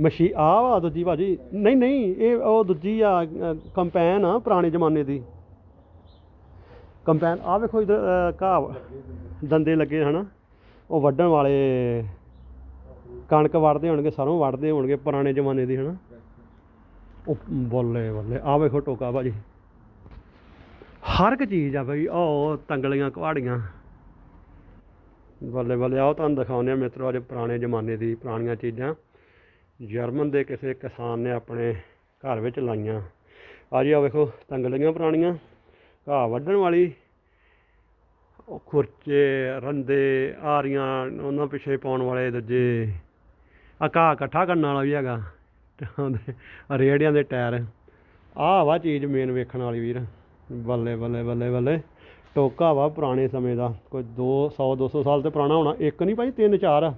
ਮਸ਼ੀ ਆ ਵਾ ਦੂਜੀ ਭਾਜੀ। ਨਹੀਂ ਨਹੀਂ, ਇਹ ਉਹ ਦੂਜੀ ਆ ਕੰਪੈਨ ਆ ਪੁਰਾਣੇ ਜ਼ਮਾਨੇ ਦੀ। ਕੰਪੈਨ ਆ ਵੇਖੋ ਇਧਰ ਘਾਹ ਦੰਦੇ ਲੱਗੇ ਹਨਾ। ਉਹ ਵੱਢਣ ਵਾਲੇ ਕਣਕ ਵੱਢਦੇ ਹੋਣਗੇ, ਸਰੋਂ ਵੱਢਦੇ ਹੋਣਗੇ ਪੁਰਾਣੇ ਜ਼ਮਾਨੇ ਦੀ ਹਨਾ। ਉਹ ਬੱਲੇ ਬੱਲੇ ਆ ਵੇਖੋ ਟੋਕਾ ਭਾਜੀ। ਹਰ ਇੱਕ ਚੀਜ਼ ਆ ਬਈ, ਉਹ ਤੰਗਲੀਆਂ ਕੁਹਾੜੀਆਂ ਬੱਲੇ ਬੱਲੇ ਆਓ ਤੁਹਾਨੂੰ ਦਿਖਾਉਂਦੇ ਆ ਮਿੱਤਰੋ, ਅੱਜ ਪੁਰਾਣੇ ਜ਼ਮਾਨੇ ਦੀ ਪੁਰਾਣੀਆਂ ਚੀਜ਼ਾਂ। ਜਰਮਨ ਦੇ ਕਿਸੇ ਕਿਸਾਨ ਨੇ ਆਪਣੇ ਘਰ ਵਿੱਚ ਲਾਈਆਂ। ਆ ਜੀ ਆ ਵੇਖੋ, ਤੰਗਲੀਆਂ ਪੁਰਾਣੀਆਂ, ਘਾਹ ਵੱਢਣ ਵਾਲੀ, ਉਹ ਖੁਰਚੇ, ਰੰਦੇ, ਆਰੀਆਂ, ਉਹਨਾਂ ਪਿੱਛੇ ਪਾਉਣ ਵਾਲੇ ਦੂਜੇ। ਆ ਘਾਹ ਇਕੱਠਾ ਕਰਨ ਵਾਲਾ ਵੀ ਹੈਗਾ ਤੇ ਰੇੜਿਆਂ ਦੇ ਟਾਇਰ। ਆਹ ਵਾ ਚੀਜ਼ ਮੇਨ ਵੇਖਣ ਵਾਲੀ ਵੀਰ, ਬੱਲੇ ਬੱਲੇ ਬੱਲੇ ਬੱਲੇ। ਟੋਕਾ ਵਾ ਪੁਰਾਣੇ ਸਮੇਂ ਦਾ, ਕੋਈ 200 200 ਸਾਲ ਤੇ ਪੁਰਾਣਾ ਹੋਣਾ, ਇੱਕ ਨਹੀਂ ਭਾਈ, ਤਿੰਨ ਚਾਰ ਆ।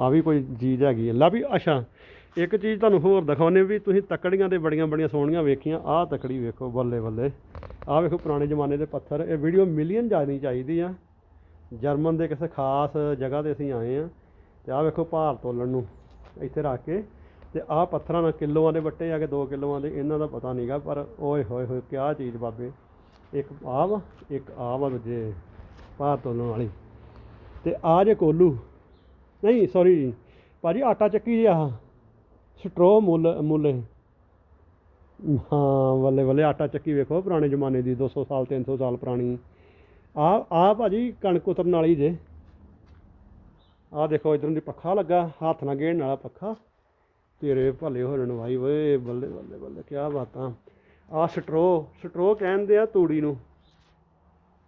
ਆ ਵੀ ਕੋਈ ਚੀਜ਼ ਹੈਗੀ ਹੈ ਲੈ ਵੀ ਅੱਛਾ, ਇੱਕ ਚੀਜ਼ ਤੁਹਾਨੂੰ ਹੋਰ ਦਿਖਾਉਨੇ ਵੀ ਤੁਸੀਂ ਤਕੜੀਆਂ ਤੇ ਬੜੀਆਂ ਬੜੀਆਂ ਸੋਹਣੀਆਂ ਵੇਖੀਆਂ, ਆਹ ਤਕੜੀ ਵੇਖੋ, ਬੱਲੇ ਬੱਲੇ। ਆਹ ਵੇਖੋ ਪੁਰਾਣੇ ਜ਼ਮਾਨੇ ਦੇ ਪੱਥਰ, ਇਹ ਵੀਡੀਓ ਮਿਲੀਅਨ ਜਾਣੀ ਚਾਹੀਦੀ ਆ। ਜਰਮਨ ਦੇ ਕਿਸੇ ਖਾਸ ਜਗ੍ਹਾ ਤੇ ਅਸੀਂ ਆਏ ਆ, ਤੇ ਆਹ ਵੇਖੋ ਭਾਰ ਤੋਲਣ ਨੂੰ, ਇੱਥੇ ਰੱਖ ਕੇ। ਤੇ ਆਹ ਪੱਥਰਾਂ ਨਾਲ ਕਿਲੋਆਂ ਦੇ ਵੱਟੇ ਆ ਕੇ 2 ਕਿਲੋਆਂ ਦੇ, ਇਹਨਾਂ ਦਾ ਪਤਾ ਨਹੀਂਗਾ ਪਰ ਓਏ ਹੋਏ ਹੋਏ, ਕਿਆ ਚੀਜ਼ ਬਾਬੇ। ਇੱਕ ਆਹ ਵਾ, ਇੱਕ ਆਹ ਵਾ ਦੂਜੇ ਭਾਰ ਤੋਲਣ ਵਾਲੀ। ਤੇ ਆਹ ਜੇ ਕੋਲੂ, ਨਹੀਂ ਸੌਰੀ ਭਾਜੀ ਆਟਾ ਚੱਕੀ ਜੀ ਆਹ ਸਟਰੋ ਮੁੱਲ ਮੁੱਲ। ਹਾਂ, ਵੱਲੇ ਵੱਲੇ ਆਟਾ ਚੱਕੀ ਵੇਖੋ, ਪੁਰਾਣੇ ਜ਼ਮਾਨੇ ਦੀ 200 ਸਾਲ 300 ਸਾਲ ਪੁਰਾਣੀ। ਆ ਆ ਭਾਜੀ ਕਣਕ ਉਤਰਨ ਵਾਲੀ ਜੇ। ਆ ਦੇਖੋ, ਇਧਰੋਂ ਦੀ ਪੱਖਾ ਲੱਗਾ, ਹੱਥ ਨਾਲ ਗੇੜਨ ਵਾਲਾ ਪੱਖਾ। ਤੇਰੇ ਭਲੇ ਹੋ ਜਾਣ ਵਾਈ ਓਏ ਬੱਲੇ ਬੱਲੇ ਬੱਲੇ ਕੀ ਬਾਤਾਂ। ਆ ਸਟਰੋ ਸਟਰੋ ਕਹਿੰਦੇ ਆ ਤੂੜੀ ਨੂੰ।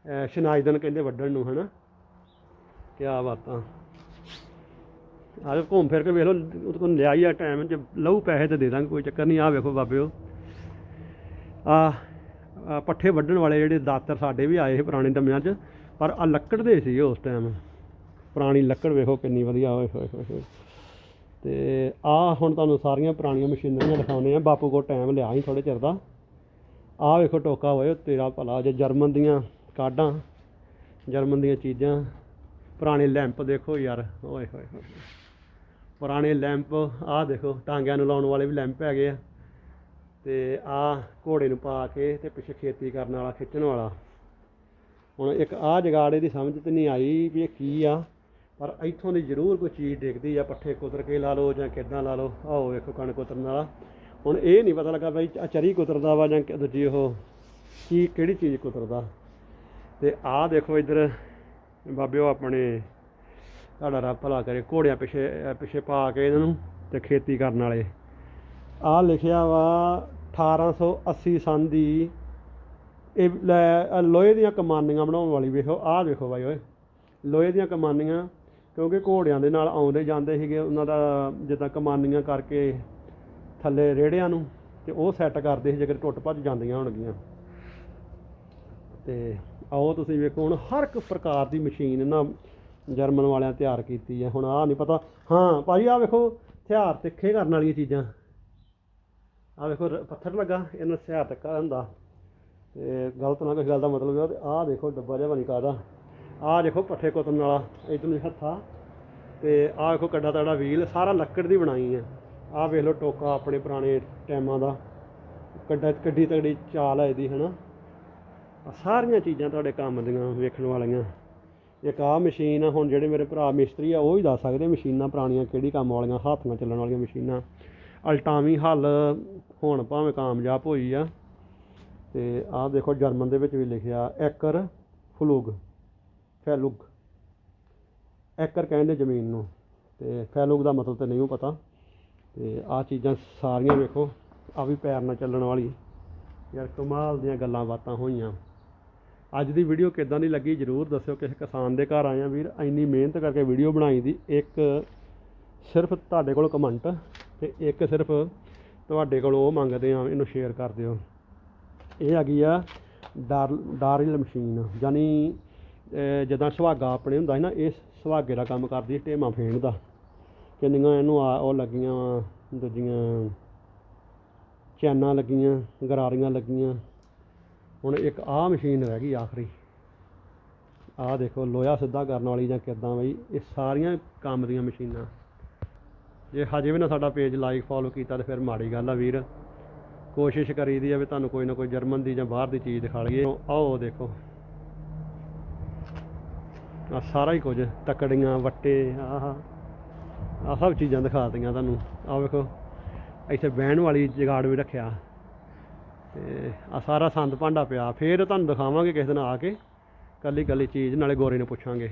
ਐ ਸ਼ਨਾਈਦਨ ਕਹਿੰਦੇ ਵੱਢਣ ਨੂੰ, ਹਨਾ। ਕੀ ਬਾਤਾਂ। ਆ ਘੁੰਮ ਫਿਰ ਕੇ ਵੇਖ ਲਓ, ਉਹਦੇ ਕੋਲ ਲਿਆ ਹੀ ਆ ਟਾਈਮ ਚ ਲਹੂ ਪੈਸੇ ਤੇ ਦੇ ਦਾਂਗੇ, ਕੋਈ ਚੱਕਰ ਨਹੀਂ ਆ ਵੇਖੋ ਬਾਬਿਓ ਆ ਆ ਪੱਠੇ ਵੱਢਣ ਵਾਲੇ ਜਿਹੜੇ ਦਾਤਰ ਸਾਡੇ ਵੀ ਆਏ ਸੀ ਪੁਰਾਣੇ ਦਮਿਆਂ 'ਚ, ਪਰ ਆ ਲੱਕੜ ਦੇ ਸੀ ਉਸ ਟਾਈਮ। ਪੁਰਾਣੀ ਲੱਕੜ ਵੇਖੋ ਕਿੰਨੀ ਵਧੀਆ ਹੋਏ ਹੋਏ ਹੋਏ ਹੋਏ। ਤੇ ਆ ਹੁਣ ਤੁਹਾਨੂੰ ਸਾਰੀਆਂ ਪੁਰਾਣੀਆਂ ਮਸ਼ੀਨਰੀਆਂ ਦਿਖਾਉਂਦੇ ਆ ਬਾਪੂ ਕੋਲ ਟਾਈਮ ਲਿਆ ਸੀ ਥੋੜੇ ਚਿਰ ਦਾ। ਆ ਵੇਖੋ ਟੋਕਾ ਹੋਏ ਤੇਰਾ ਭਲਾ ਜੇ ਜਰਮਨ ਦੀਆਂ ਕਾਢਾਂ, ਜਰਮਨ ਦੀਆਂ ਚੀਜ਼ਾਂ। ਪੁਰਾਣੇ ਲੈਂਪ ਦੇਖੋ ਯਾਰ, ਓਏ ਹੋਏ ਹੋਏ। ਪੁਰਾਣੇ ਲੈਂਪ, ਆਹ ਦੇਖੋ, ਟਾਂਗਿਆਂ ਨੂੰ ਲਾਉਣ ਵਾਲੇ ਵੀ ਲੈਂਪ ਹੈਗੇ ਆ। ਤੇ ਆ ਘੋੜੇ ਨੂੰ ਪਾ ਕੇ ਤੇ ਪਿੱਛੇ ਖੇਤੀ ਕਰਨ ਵਾਲਾ, ਖਿੱਚਣ ਵਾਲਾ। ਹੁਣ ਇੱਕ ਆਹ ਜਗਾੜੇ ਦੀ ਸਮਝ ਤੇ ਨਹੀਂ ਆਈ ਵੀ ਇਹ ਕੀ ਆ। ਪਰ ਇੱਥੋਂ ਦੀ ਜ਼ਰੂਰ ਕੋਈ ਚੀਜ਼ ਡਿੱਗਦੀ ਆ, ਪੱਠੇ ਕੁਤਰ ਕੇ ਲਾ ਲਓ ਜਾਂ ਕਿੱਦਾਂ ਲਾ ਲਓ। ਆਓ ਵੇਖੋ ਕਣਕ ਕੁਤਰਨ ਵਾਲਾ। ਹੁਣ ਇਹ ਨਹੀਂ ਪਤਾ ਲੱਗਾ ਬਈ ਚਰੀ ਕੁਤਰਦਾ ਵਾ ਜਾਂ ਦੂਜੀ ਉਹ ਕੀ, ਕਿਹੜੀ ਚੀਜ਼ ਕੁਤਰਦਾ। ਤੇ ਆਹ ਦੇਖੋ ਇੱਧਰ, ਬਾਬਿਓ ਆਪਣੇ ਤੁਹਾਡਾ ਰੱਬ ਭਲਾ ਕਰੇ, ਘੋੜਿਆਂ ਪਿੱਛੇ ਪਿੱਛੇ ਪਾ ਕੇ ਇਹਨਾਂ ਨੂੰ ਤੇ ਖੇਤੀ ਕਰਨ ਵਾਲੇ। ਆਹ ਲਿਖਿਆ ਵਾ 1880 ਸਨ ਦੀ ਇਹ ਲੈ ਲੋਹੇ ਦੀਆਂ ਕਮਾਨੀਆਂ ਬਣਾਉਣ ਵਾਲੀ ਵੇਖੋ, ਆਹ ਦੇਖੋ ਬਾਈ ਓਏ। ਲੋਹੇ ਦੀਆਂ ਕਮਾਨੀਆਂ ਕਿਉਂਕਿ ਘੋੜਿਆਂ ਦੇ ਨਾਲ ਆਉਂਦੇ ਜਾਂਦੇ ਸੀਗੇ, ਉਹਨਾਂ ਦਾ ਜਿੱਦਾਂ ਕਮਾਨੀਆਂ ਕਰਕੇ ਥੱਲੇ ਰੇੜਿਆਂ ਨੂੰ ਤੇ ਉਹ ਸੈੱਟ ਕਰਦੇ ਸੀ ਜੇਕਰ ਟੁੱਟ ਭੱਜ ਜਾਂਦੀਆਂ ਹੋਣਗੀਆਂ। ਤੇ ਆਓ ਤੁਸੀਂ ਵੇਖੋ, ਹੁਣ ਹਰ ਇੱਕ ਪ੍ਰਕਾਰ ਦੀ ਮਸ਼ੀਨ ਇਹਨਾਂ ਜਰਮਨ ਵਾਲਿਆਂ ਤਿਆਰ ਕੀਤੀ ਹੈ। ਹੁਣ ਆਹ ਨਹੀਂ ਪਤਾ। ਹਾਂ, ਭਾਜੀ, ਆਹ ਵੇਖੋ, ਹਥਿਆਰ ਤਿੱਖੇ ਕਰਨ ਵਾਲੀਆਂ ਚੀਜ਼ਾਂ। ਆਹ ਵੇਖੋ ਪੱਥਰ ਲੱਗਾ, ਇਹਨਾਂ ਹਥਿਆਰ ਤਿੱਖਾ ਹੁੰਦਾ। ਤੇ ਗਲਤ ਨਾ ਕੋਈ ਗੱਲ ਦਾ ਮਤਲਬ ਹੈ, ਤੇ ਆਹ ਦੇਖੋ, ਡੱਬਾ ਜਿਹਾ ਬਣੀ ਕਾਦਾ ਆਹ ਦੇਖੋ ਪੱਠੇ ਕੁੱਤਣ ਵਾਲਾ, ਇਧਰ ਨੂੰ ਹੱਥਾ। ਤੇ ਆਹ ਦੇਖੋ ਕੱਡਾ ਤੜਾ ਵੀਲ, ਸਾਰਾ ਲੱਕੜ ਦੀ ਬਣਾਈ ਹੈ। ਆਹ ਵੇਖ ਲਓ ਟੋਕਾ ਆਪਣੇ ਪੁਰਾਣੇ ਟਾਈਮਾਂ ਦਾ। ਕੱਡਾ ਕੱਡੀ ਤਗੜੀ ਚਾਲ ਹੈ ਇਹਦੀ, ਹਨਾ। ਆਹ ਸਾਰੀਆਂ ਚੀਜ਼ਾਂ ਤੁਹਾਡੇ ਕੰਮ ਦੀਆਂ ਵੇਖਣ ਵਾਲੀਆਂ। ਇੱਕ ਆਹ ਮਸ਼ੀਨ ਆ, ਹੁਣ ਜਿਹੜੇ ਮੇਰੇ ਭਰਾ ਮਿਸਤਰੀ ਆ, ਉਹ ਹੀ ਦੱਸ ਸਕਦੇ ਮਸ਼ੀਨਾਂ ਪੁਰਾਣੀਆਂ ਕਿਹੜੀ ਕੰਮ ਵਾਲੀਆਂ ਹੱਥ ਨਾਲ ਚੱਲਣ ਵਾਲੀਆਂ ਮਸ਼ੀਨਾਂ। ਅਲਟਾਵੀ ਹੱਲ ਹੁਣ ਭਾਵੇਂ ਕਾਮਯਾਬ ਹੋਈ ਆ। ਤੇ ਆਹ ਦੇਖੋ ਜਰਮਨ ਦੇ ਵਿੱਚ ਵੀ ਲਿਖਿਆ, ਐਕਰ ਫਲੂਗ। ਫੈਲੁਗ ਐਕਰ ਕਹਿੰਦੇ ਜ਼ਮੀਨ ਨੂੰ। ਤੇ ਫੈਲੁਗ ਦਾ ਮਤਲਬ ਤੇ ਨਹੀਂ ਉਹ ਪਤਾ। ਤੇ ਆਹ ਚੀਜ਼ਾਂ ਸਾਰੀਆਂ ਵੇਖੋ। ਆ ਵੀ ਪੈਰ ਨਾਲ ਚੱਲਣ ਵਾਲੀ। ਯਾਰ ਕਮਾਲ ਦੀਆਂ ਗੱਲਾਂ ਬਾਤਾਂ ਹੋਈਆਂ। ਅੱਜ ਦੀ ਵੀਡੀਓ ਕਿੱਦਾਂ ਦੀ ਲੱਗੀ ਜਰੂਰ ਦੱਸਿਓ। ਕਿਸੇ ਕਿਸਾਨ ਦੇ ਘਰ ਆਏ ਆ ਵੀਰ, ਇੰਨੀ ਮਿਹਨਤ ਕਰਕੇ ਵੀਡੀਓ ਬਣਾਈ ਦੀ। ਇੱਕ ਸਿਰਫ ਤੁਹਾਡੇ ਕੋਲ ਕਮੈਂਟ ਤੇ ਇੱਕ ਸਿਰਫ ਤੁਹਾਡੇ ਕੋਲ ਉਹ ਮੰਗਦੇ ਆ, ਇਹਨੂੰ ਸ਼ੇਅਰ ਕਰ ਦਿਓ। ਇਹ ਹੈਗੀ ਆ ਡਾਰ ਡਾਰਿਲ ਮਸ਼ੀਨ। ਯਾਨੀ ਜਿੱਦਾਂ ਸੁਹਾਗਾ ਆਪਣੇ ਹੁੰਦਾ ਸੀ ਨਾ, ਇਹ ਸੁਹਾਗੇ ਦਾ ਕੰਮ ਕਰਦੀ ਹੈ ਢੇਮਾ ਫੇਣ ਦਾ। ਕਿੰਨੀਆਂ ਇਹਨੂੰ ਆ, ਉਹ ਲੱਗੀਆਂ ਵਾਂ ਦੂਜੀਆਂ ਚੈਨਾਂ ਲੱਗੀਆਂ, ਗਰਾਰੀਆਂ ਲੱਗੀਆਂ। ਹੁਣ ਇੱਕ ਆਹ ਮਸ਼ੀਨ ਰਹਿ ਗਈ ਆਖਰੀ। ਆਹ ਦੇਖੋ, ਲੋਹਾ ਸਿੱਧਾ ਕਰਨ ਵਾਲੀ ਜਾਂ ਕਿੱਦਾਂ ਬਈ, ਇਹ ਸਾਰੀਆਂ ਕੰਮ ਦੀਆਂ ਮਸ਼ੀਨਾਂ। ਜੇ ਹਜੇ ਵੀ ਨਾ ਸਾਡਾ ਪੇਜ ਲਾਈਕ ਫੋਲੋ ਕੀਤਾ ਤੇ ਫਿਰ ਮਾੜੀ ਗੱਲ ਆ ਵੀਰ। ਕੋਸ਼ਿਸ਼ ਕਰੀਦੀ ਆ ਵੀ ਤੁਹਾਨੂੰ ਕੋਈ ਨਾ ਕੋਈ ਜਰਮਨ ਦੀ ਜਾਂ ਬਾਹਰ ਦੀ ਚੀਜ਼ ਦਿਖਾ ਲਈਏ। ਆਓ ਦੇਖੋ। ਆ ਸਾਰਾ ਹੀ ਕੁਝ, ਤਕੜੀਆਂ, ਵੱਟੇ, ਆਹ ਆਹ ਸਭ ਚੀਜ਼ਾਂ ਦਿਖਾ ਦਿੱਤੀਆਂ ਤੁਹਾਨੂੰ। ਆਹ ਵੇਖੋ, ਇੱਥੇ ਬਹਿਣ ਵਾਲੀ ਜਗਾੜ ਵੀ ਰੱਖਿਆ। ਤੇ ਆ ਸਾਰਾ ਸੰਦ ਭਾਂਡਾ ਪਿਆ। ਫੇਰ ਤੁਹਾਨੂੰ ਦਿਖਾਵਾਂਗੇ ਕਿਸੇ ਦਿਨ ਆ ਕੇ। ਕੱਲੀ ਕੱਲੀ ਚੀਜ਼, ਨਾਲੇ ਗੋਰੇ ਨੂੰ ਪੁੱਛਾਂਗੇ।